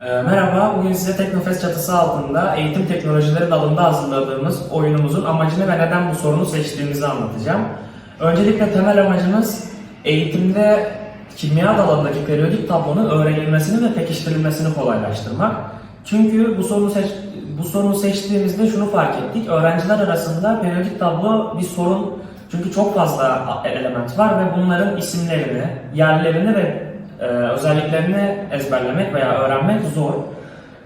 Ee, Merhaba, bugün size Teknofest çatısı altında eğitim teknolojileri dalında hazırladığımız oyunumuzun amacını ve neden bu sorunu seçtiğimizi anlatacağım. Öncelikle temel amacımız eğitimde kimya dalındaki periyodik tablonun öğrenilmesini ve pekiştirilmesini kolaylaştırmak. Çünkü bu sorunu seç bu sorunu seçtiğimizde şunu fark ettik. Öğrenciler arasında periyodik tablo bir sorun çünkü çok fazla element var ve bunların isimlerini, yerlerini ve e, özelliklerini ezberlemek veya öğrenmek zor.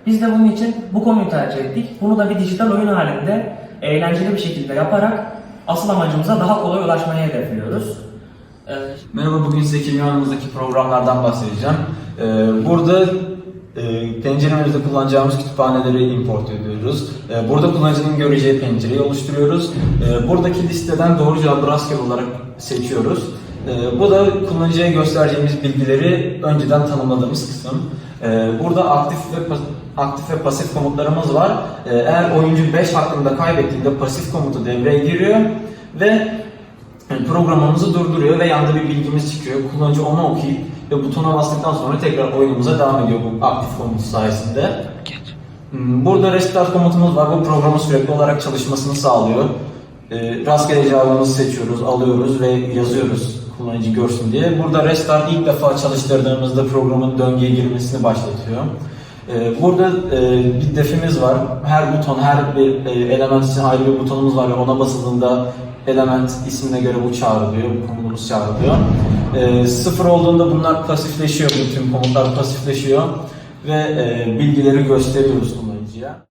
Biz de bunun için bu konuyu tercih ettik. Bunu da bir dijital oyun halinde eğlenceli bir şekilde yaparak asıl amacımıza daha kolay ulaşmayı hedefliyoruz. E, Merhaba, bugün size kimya programlardan bahsedeceğim. Ee, burada e, penceremizde kullanacağımız kütüphaneleri import ediyoruz. Ee, burada kullanıcının göreceği pencereyi oluşturuyoruz. Buradaki listeden doğru cevabı rastgele olarak seçiyoruz. Ee, bu da kullanıcıya göstereceğimiz bilgileri önceden tanımladığımız kısım. Ee, burada aktif ve aktif ve pasif komutlarımız var. Ee, eğer oyuncu 5 hakkında kaybettiğinde pasif komutu devreye giriyor ve yani programımızı durduruyor ve yanda bir bilgimiz çıkıyor. Kullanıcı onu okuyup ve butona bastıktan sonra tekrar oyunumuza devam ediyor bu aktif komut sayesinde. Hmm, Burada restart komutumuz var. Bu programın sürekli olarak çalışmasını sağlıyor. Ee, rastgele cevabımızı seçiyoruz, alıyoruz ve yazıyoruz kullanıcı görsün diye. Burada restart ilk defa çalıştırdığımızda programın döngüye girmesini başlatıyor. Ee, Burada e, bir defimiz var. Her buton, her bir e, element için ayrı bir butonumuz var ve ona basıldığında element ismine göre bu çağrılıyor, bu komutumuz çağrılıyor. Ee, Sıfır olduğunda bunlar pasifleşiyor, bu tüm komutlar pasifleşiyor ve e, bilgileri gösteriyoruz kullanıcıya.